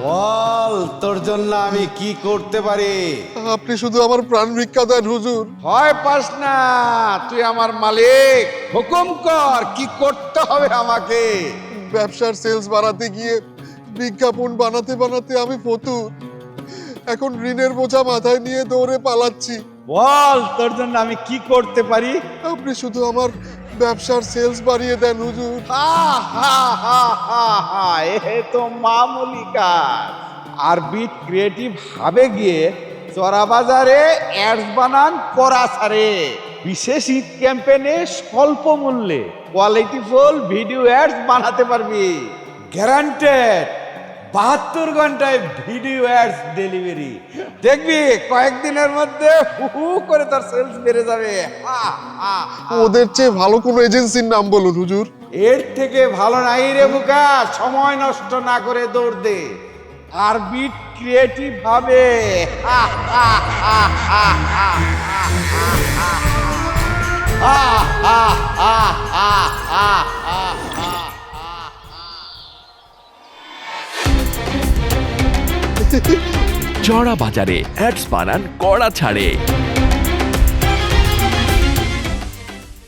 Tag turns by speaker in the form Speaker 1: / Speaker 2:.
Speaker 1: 와. তোর জন্য আমি কি করতে পারি?
Speaker 2: আপনি শুধু আমার প্রাণ ভিক্ষা দেন হুজুর।
Speaker 1: পাস না তুই আমার মালিক। হুকুম কর কি করতে হবে আমাকে?
Speaker 2: ব্যবসার সেলস বাড়াতে গিয়ে বিজ্ঞাপন বানাতে বানাতে আমি ফতুর। এখন ঋণের বোঝা মাথায় নিয়ে দৌড়ে পালাচ্ছি।
Speaker 1: বল তোর জন্য আমি কি করতে পারি?
Speaker 2: আপনি শুধু আমার ব্যবসার সেলস বাড়িয়ে দেন হুজুর।
Speaker 1: হা, হা, হা, হা, হা, এ তো মামুলি কাজ। আরবিট ক্রিয়েটিভ হাবে গিয়ে চড়া বাজারে অ্যাডস বানান করা ছাড়ে। বিশেষ ঈদ ক্যাম্পেনে স্বল্প মূল্যে কোয়ালিটিফুল ভিডিও অ্যাডস বানাতে পারবি। গ্যারান্টেড বাহাত্তর ঘন্টায় ভিডিও অ্যাডস ডেলিভারি দেখবি কয়েকদিনের মধ্যে হু করে তার সেলস বেড়ে যাবে।
Speaker 2: ওদের চেয়ে ভালো কোনো এজেন্সির নাম বলুন হুজুর।
Speaker 1: এর থেকে ভালো নাই রে বুকা সময় নষ্ট না করে দৌড় দে। আরবিট ক্রিয়েটিভ হবে
Speaker 3: চড়া বাজারে অ্যাডস বানান কড়া ছাড়ে